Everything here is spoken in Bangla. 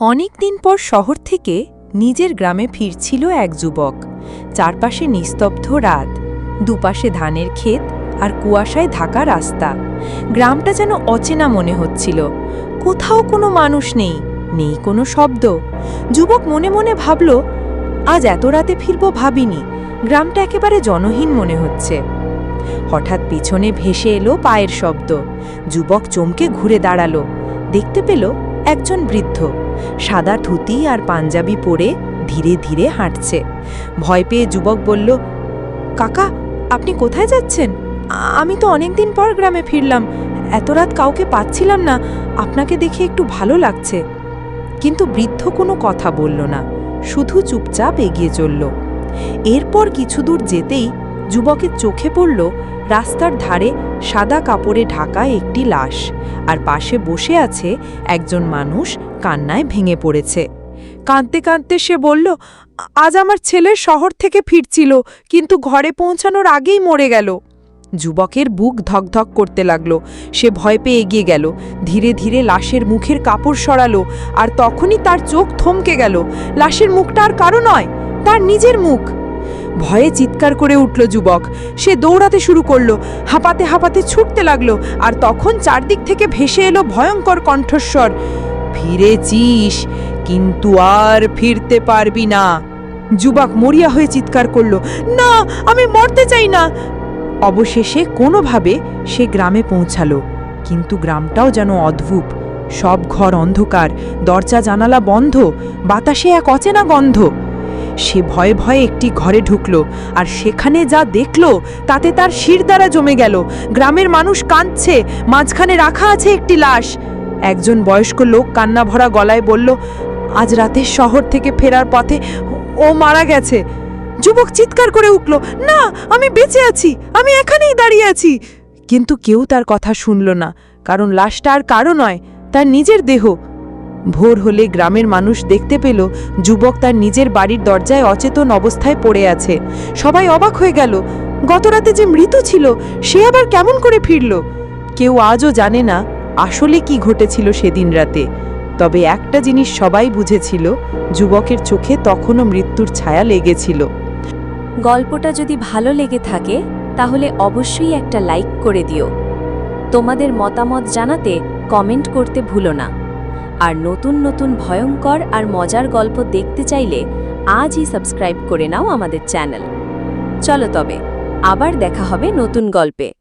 অনেক দিন পর শহর থেকে নিজের গ্রামে ফিরছিল এক যুবক। চারপাশে নিস্তব্ধ রাত। দুপাশে ধানের ক্ষেত আর কুয়াশায় ঢাকা রাস্তা। গ্রামটা যেন অচেনা মনে হচ্ছিল। কোথাও কোনো মানুষ নেই নেই কোনো শব্দ। যুবক মনে মনে ভাবল, আজ এত রাতে ফিরব ভাবিনি। গ্রামটা একেবারে জনহীন মনে হচ্ছে। হঠাৎ পিছনে ভেসে এলো পায়ের শব্দ। যুবক চমকে ঘুরে দাঁড়াল। দেখতে পেল একজন বৃদ্ধ। সাদা ধুতি আর পাঞ্জাবি পরে ধীরে ধীরে হাঁটছে। ভয় পেয়ে যুবক বলল, কাকা, আপনি কোথায় যাচ্ছেন? আমি তো অনেক দিন পর গ্রামে ফিরলাম। এত রাত কাউকে পাচ্ছিলাম না। আপনাকে দেখে একটু ভালো লাগছে। কিন্তু বৃদ্ধ কোনো কথা বলল না। শুধু চুপচাপ এগিয়ে চলল। এরপর কিছু দূর যেতেই যুবকের চোখে পড়ল রাস্তার ধারে সাদা কাপড়ে ঢাকা একটি লাশ। আর পাশে বসে আছে একজন মানুষ কান্নায় ভেঙে পড়েছে। কাঁদতে কাঁদতে সে বলল, আজ আমার ছেলে শহর থেকে ফিরছিল, কিন্তু ঘরে পৌঁছানোর আগেই মরে গেল। যুবকের বুক ধকধক করতে লাগল। সে ভয় পেয়ে এগিয়ে গেল। ধীরে ধীরে লাশের মুখের কাপড় সরালো, আর তখনই তার চোখ থমকে গেল। লাশের মুখটা আর কারও নয়, তার নিজের মুখ। ভয়ে চিৎকার করে উঠল যুবক। সে দৌড়াতে শুরু করল, হাঁপাতে হাঁপাতে ছুটতে লাগল, আর তখন চারদিক থেকে ভেসে এলো ভয়ঙ্কর কণ্ঠস্বর। ফিরেছিস, কিন্তু আর ফিরতে পারবি না। যুবক মরিয়া হয়ে চিৎকার করল, না, আমি মরতে চাই না। অবশেষে কোনোভাবে সে গ্রামে পৌঁছালো, কিন্তু গ্রামটাও যেন অদ্ভুত। সব ঘর অন্ধকার, দরজা জানালা বন্ধ, বাতাসে এক অচেনা গন্ধ। সে ভয়ে ভয়ে একটি ঘরে ঢুকল, আর সেখানে যা দেখল, তাতে তার শির দ্বারা জমে গেল। গ্রামের মানুষ কাঁদছে, মাঝখানে রাখা আছে একটি লাশ। একজন বয়স্ক লোক কান্না ভরা গলায় বলল, আজ রাতে শহর থেকে ফেরার পথে ও মারা গেছে। যুবক চিৎকার করে উঠল, না, আমি বেঁচে আছি, আমি এখানেই দাঁড়িয়ে আছি। কিন্তু কেউ তার কথা শুনল না, কারণ লাশটা আর কারও নয়, তার নিজের দেহ। ভোর হলে গ্রামের মানুষ দেখতে পেল, যুবক তার নিজের বাড়ির দরজায় অচেতন অবস্থায় পড়ে আছে। সবাই অবাক হয়ে গেল, গতরাতে যে মৃত ছিল, সে আবার কেমন করে ফিরল? কেউ আজও জানে না আসলে কি ঘটেছিল সেদিন রাতে? তবে একটা জিনিস সবাই বুঝেছিল, যুবকের চোখে তখনও মৃত্যুর ছায়া লেগেছিল। গল্পটা যদি ভালো লেগে থাকে, তাহলে অবশ্যই একটা লাইক করে দিও। তোমাদের মতামত জানাতে কমেন্ট করতে ভুলো না। আর নতুন নতুন ভয়ঙ্কর আর মজার গল্প দেখতে চাইলে আজই সাবস্ক্রাইব করে নাও আমাদের চ্যানেল। চলো তবে, আবার দেখা হবে নতুন গল্পে।